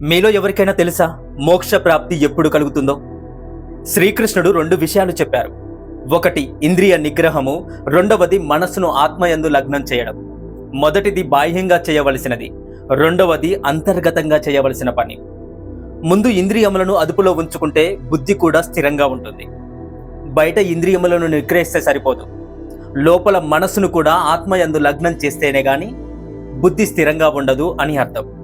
మీలో ఎవరికైనా తెలుసా? మోక్ష ప్రాప్తి ఎప్పుడు కలుగుతుందో? శ్రీకృష్ణుడు రెండు విషయాలు చెప్పారు. ఒకటి ఇంద్రియ నిగ్రహము రెండవది మనస్సును ఆత్మయందు లగ్నం చేయడం. మొదటిది బాహ్యంగా చేయవలసినది రెండవది అంతర్గతంగా చేయవలసిన పని. ముందు ఇంద్రియములను అదుపులో ఉంచుకుంటే బుద్ధి కూడా స్థిరంగా ఉంటుంది. బయట ఇంద్రియములను నిగ్రహిస్తే సరిపోదు. లోపల మనస్సును కూడా ఆత్మయందు లగ్నం చేస్తేనే గాని బుద్ధి స్థిరంగా ఉండదు అని అర్థం.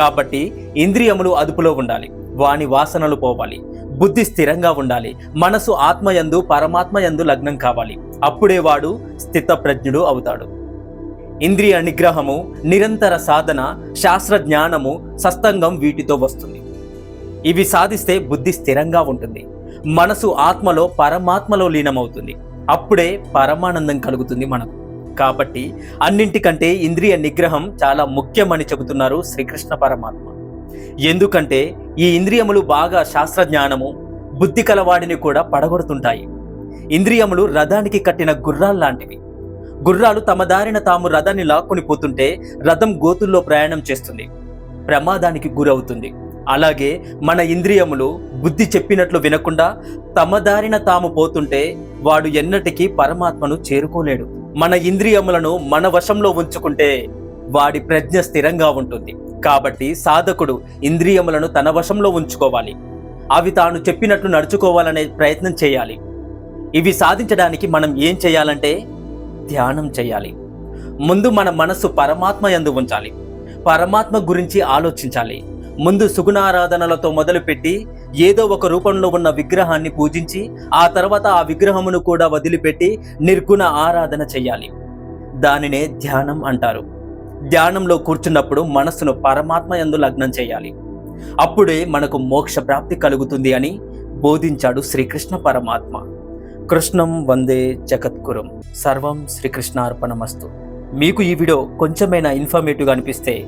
కాబట్టి ఇంద్రియములు అదుపులో ఉండాలి వాని వాసనలు పోవాలి బుద్ధి స్థిరంగా ఉండాలి మనసు ఆత్మయందు పరమాత్మయందు లగ్నం కావాలి అప్పుడే వాడు స్థితప్రజ్ఞుడు అవుతాడు. ఇంద్రియ నిగ్రహము నిరంతర సాధన శాస్త్ర జ్ఞానము సస్తంగం వీటితో వస్తుంది. ఇవి సాధిస్తే బుద్ధి స్థిరంగా ఉంటుంది మనసు ఆత్మలో పరమాత్మలో లీనమవుతుంది అప్పుడే పరమానందం కలుగుతుంది మనకు. కాబట్టి అన్నింటికంటే ఇంద్రియ నిగ్రహం చాలా ముఖ్యమని చెబుతున్నారు శ్రీకృష్ణ పరమాత్మ. ఎందుకంటే ఈ ఇంద్రియములు బాగా శాస్త్రజ్ఞానము బుద్ధి కలవాడిని కూడా పడగొడుతుంటాయి. ఇంద్రియములు రథానికి కట్టిన గుర్రాలు లాంటివి. గుర్రాలు తమ దారిన తాము రథాన్ని లాక్కొని పోతుంటే రథం గోతుల్లో ప్రయాణం చేస్తుంది. ప్రమాదానికి గురవుతుంది. అలాగే మన ఇంద్రియములు బుద్ధి చెప్పినట్లు వినకుండా తమ దారిన తాము పోతుంటే వాడు ఎన్నటికీ పరమాత్మను చేరుకోలేడు. మన ఇంద్రియములను మన వశంలో ఉంచుకుంటే వాడి ప్రజ్ఞ స్థిరంగా ఉంటుంది. కాబట్టి సాధకుడు ఇంద్రియములను తన వశంలో ఉంచుకోవాలి. అవి తాను చెప్పినట్లు నడుచుకోవాలనే ప్రయత్నం చేయాలి. ఇవి సాధించడానికి మనం ఏం చేయాలంటే ధ్యానం చేయాలి. ముందు మన మనస్సు పరమాత్మ ఎందు ఉంచాలి. పరమాత్మ గురించి ఆలోచించాలి. ముందు సుగుణారాధనలతో మొదలుపెట్టి ఏదో ఒక రూపంలో ఉన్న విగ్రహాన్ని పూజించి ఆ తర్వాత ఆ విగ్రహమును కూడా వదిలిపెట్టి నిర్గుణ ఆరాధన చెయ్యాలి. దానినే ధ్యానం అంటారు. ధ్యానంలో కూర్చున్నప్పుడు మనస్సును పరమాత్మ యందు లగ్నం చేయాలి అప్పుడే మనకు మోక్ష ప్రాప్తి కలుగుతుంది అని బోధించాడు శ్రీకృష్ణ పరమాత్మ. కృష్ణం వందే జగద్గురం. సర్వం శ్రీకృష్ణార్పణమస్తు. మీకు ఈ వీడియో కొంచెమైనా ఇన్ఫర్మేటివ్గా అనిపిస్తే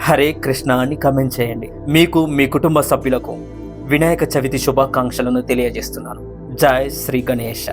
హరే కృష్ణ అని కమెంట్ చేయండి. మీకు మీ కుటుంబ సభ్యులకు వినాయక చవితి శుభాకాంక్షలను తెలియజేస్తున్నాను. జై శ్రీ గణేష.